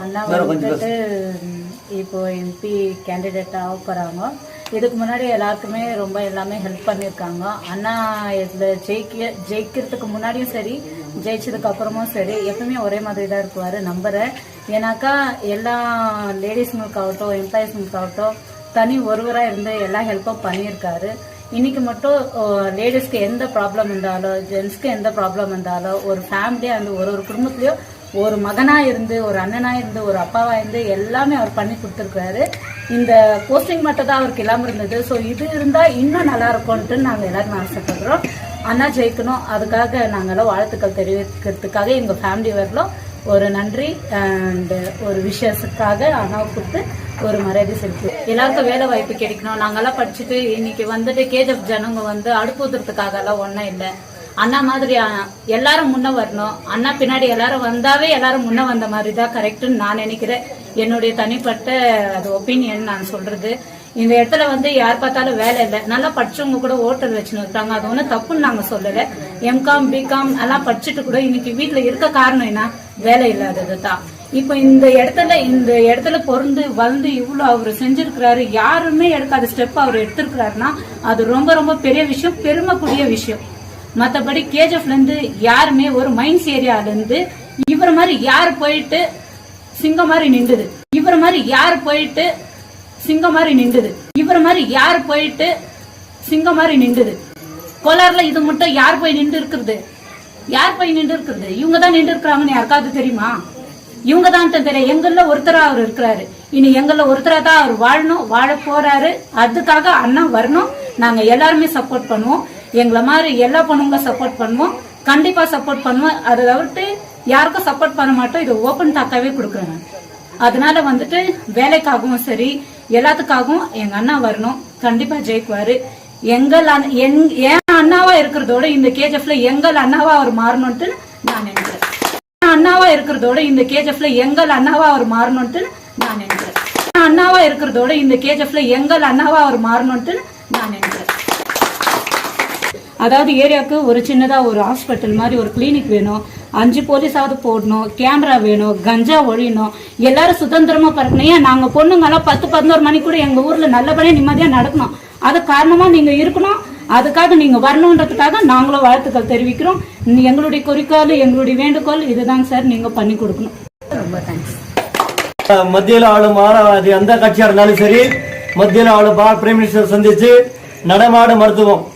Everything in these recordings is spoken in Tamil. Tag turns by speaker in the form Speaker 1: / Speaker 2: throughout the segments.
Speaker 1: அண்ணா
Speaker 2: வேற கொஞ்சம்
Speaker 1: வந்துட்டு இப்போ எம்பி கேண்டிடேட் ஆக போகிறாங்க இதுக்கு முன்னாடி எல்லாருக்குமே ரொம்ப எல்லாமே ஹெல்ப் பண்ணியிருக்காங்க. அண்ணா இதில் ஜெயிக்க ஜெயிக்கிறதுக்கு முன்னாடியும் சரி ஜெயிச்சதுக்கு அப்புறமும் சரி எப்பவுமே ஒரே மாதிரி தான் இருக்குவார் நம்புறேன். ஏன்னாக்கா எல்லா லேடிஸுங்களுக்காகட்டும் எம்ப்ளாயிஸ்ங்களுக்காகட்டும் தனி ஒருவராக இருந்து எல்லா ஹெல்ப்பும் பண்ணியிருக்காரு. இன்னைக்கு மட்டும் லேடிஸ்க்கு எந்த ப்ராப்ளம் இருந்தாலும் ஜென்ஸ்க்கு எந்த ப்ராப்ளம் இருந்தாலும் ஒரு ஃபேமிலியாக இருந்து ஒரு ஒரு குடும்பத்துலயும் ஒரு மகனாக இருந்து ஒரு அண்ணனாக இருந்து ஒரு அப்பாவாக இருந்து எல்லாமே அவர் பண்ணி கொடுத்துருக்காரு இந்த போஸ்டிங் மட்டும் தான் அவருக்கு இல்லாமல் இருந்தது. ஸோ இது இருந்தால் இன்னும் நல்லா இருக்கும்ட்டு நாங்கள் எல்லாரும் ஆசைப்படுறோம். அண்ணா ஜெயிக்கணும். அதுக்காக நாங்கெல்லாம் வாழ்த்துக்கள் தெரிவிக்கிறதுக்காக எங்கள் ஃபேமிலி வரலாம் ஒரு நன்றி அண்ட் ஒரு விஷயத்துக்காக அண்ணாவை கொடுத்து ஒரு மரியாதை செலுத்து. எல்லாருக்கும் வேலை வாய்ப்பு கிடைக்கணும். நாங்கெல்லாம் படிச்சுட்டு இன்னைக்கு வந்துட்டு கேஜப் ஜனங்க வந்து அடுப்புதுறதுக்காக எல்லாம் ஒன்றும் இல்லை. அண்ணா மாதிரி எல்லாரும் முன்ன வரணும். அண்ணா பின்னாடி எல்லாரும் வந்தாவே எல்லாரும் முன்ன வந்த மாதிரி தான் கரெக்டுன்னு நான் நினைக்கிறேன். என்னுடைய தனிப்பட்ட அது ஒப்பீனியன் நான் சொல்றது. இந்த இடத்துல வந்து யார் பார்த்தாலும் வேலை இல்லை. நல்லா படிச்சவங்க கூட ஓட்டல் வச்சுன்னு இருக்காங்க. அது ஒன்றும் தப்புன்னு நாங்க சொல்லல. எம்காம் பிகாம் எல்லாம் படிச்சுட்டு கூட இன்னைக்கு வீட்டுல இருக்க காரணம் என்ன? வேலை இல்லாதது தான் இப்ப இந்த இடத்துல இந்த இடத்துல பொருந்து வந்து இவ்வளவு அவர் செஞ்சிருக்கிறாரு. யாருமே எடுக்காத ஸ்டெப் அவர் எடுத்திருக்கிறாருன்னா அது ரொம்ப ரொம்ப பெரிய விஷயம் பெருமைக்குரிய விஷயம். மற்றபடி கேஜிஎஃப்லருந்து யாருமே ஒரு மைன்ஸ் ஏரியால இவர மாதிரி யார் போயிட்டு சிங்கம் மாதிரி நின்றுது? இவர மாதிரி யார் போயிட்டு சிங்கம் மாதிரி நின்றுது? இவர மாதிரி யார் போயிட்டு சிங்கம் மாதிரி நின்றுது? கோலார்ல இது மட்டும் யார் போய் நின்று இருக்கிறது? யார் போய் நின்று இருக்கிறது? இவங்க தான் நின்று இருக்கிறாங்கன்னு யாருக்காவது தெரியுமா? இவங்க தான் தெரியும். எங்கள்ல ஒருத்தரா அவர் இருக்கிறாரு. இனி எங்கள்ல ஒருத்தரா தான் அவர் வாழணும் வாழ போறாரு. அதுக்காக அண்ணா வரணும். நாங்க எல்லாருமே சப்போர்ட் பண்ணுவோம். எங்களை மாதிரி எல்லா பொண்ணுங்களும் சப்போர்ட் பண்ணுவோம். கண்டிப்பா சப்போர்ட் பண்ணுவோம். அதை தவிர்த்து யாருக்கும் சப்போர்ட் பண்ண மாட்டோம். இது ஓபன் டாக்காவே கொடுக்குறேன் அதனால வந்துட்டு வேலைக்காகவும் சரி எல்லாத்துக்காகவும் எங்க அண்ணா வரணும். கண்டிப்பா ஜெயிக்குவாரு. எங்கள் அண்ண- என்- என் அண்ணாவா இருக்கிறதோட இந்த கேஜிஎஃப்ல எங்கள் அண்ணாவா அவர் மாறணும்ட்டு நான் நினைக்கிறேன். அண்ணாவா இருக்கிறதோட இந்த கேஜிஎஃப்ல எங்கள் அண்ணாவா அவர் மாறணும்ட்டு நான் நினைக்கிறேன். அண்ணாவா இருக்கிறதோட இந்த கேஜிஎஃப்ல எங்கள் அண்ணாவா அவர் மாறணும்ட்டு நான் நினைக்கிறேன். அதாவது ஏரியாவுக்கு ஒரு சின்னதா ஒரு ஹாஸ்பிட்டல் மாதிரி ஒரு கிளினிக் வேணும். அஞ்சு போலீஸாவது போடணும். கேமரா வேணும். கஞ்சா ஒழியணும். எல்லாரும் சுதந்திரமா பறக்கணும். ஏன்? நாங்க பொண்ணுங்க எல்லாம் பத்து பதினோரு மணி கூட எங்க ஊர்ல நல்லபடியா நிம்மதியா நடக்கணும். அது காரணமா நீங்க இருக்கணும். அதுக்காக நீங்க வரணுன்றதுக்காக நாங்களும் வாழ்த்துக்கள் தெரிவிக்கிறோம். எங்களுடைய குறிக்கோள் எங்களுடைய வேண்டுகோள் இதுதாங்க சார். நீங்க பண்ணி கொடுக்கணும். ரொம்ப தேங்க்ஸ்
Speaker 2: மத்தியில் ஆளும் ஆள- அது எந்த கட்சியா இருந்தாலும் சரி மத்தியில் ஆளும் பிரைம் மினிஸ்டர் சந்திச்சு நடமாடு மருத்துவம்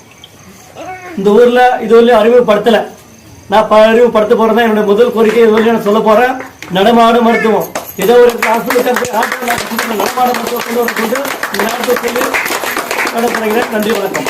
Speaker 2: இந்த ஊரில் இது வரையும் அறிமுகப்படுத்தல. நான் ப- அறிமுகப்படுத்த போறேன் என்னுடைய முதல் கோரிக்கை இது நான் சொல்ல போகிறேன் நடமாடும் மருத்துவம். ஏதோ ஒரு நடமாடும் மருத்துவம் கொண்டு வர கொண்டு சொல்லி நன்றி வணக்கம்.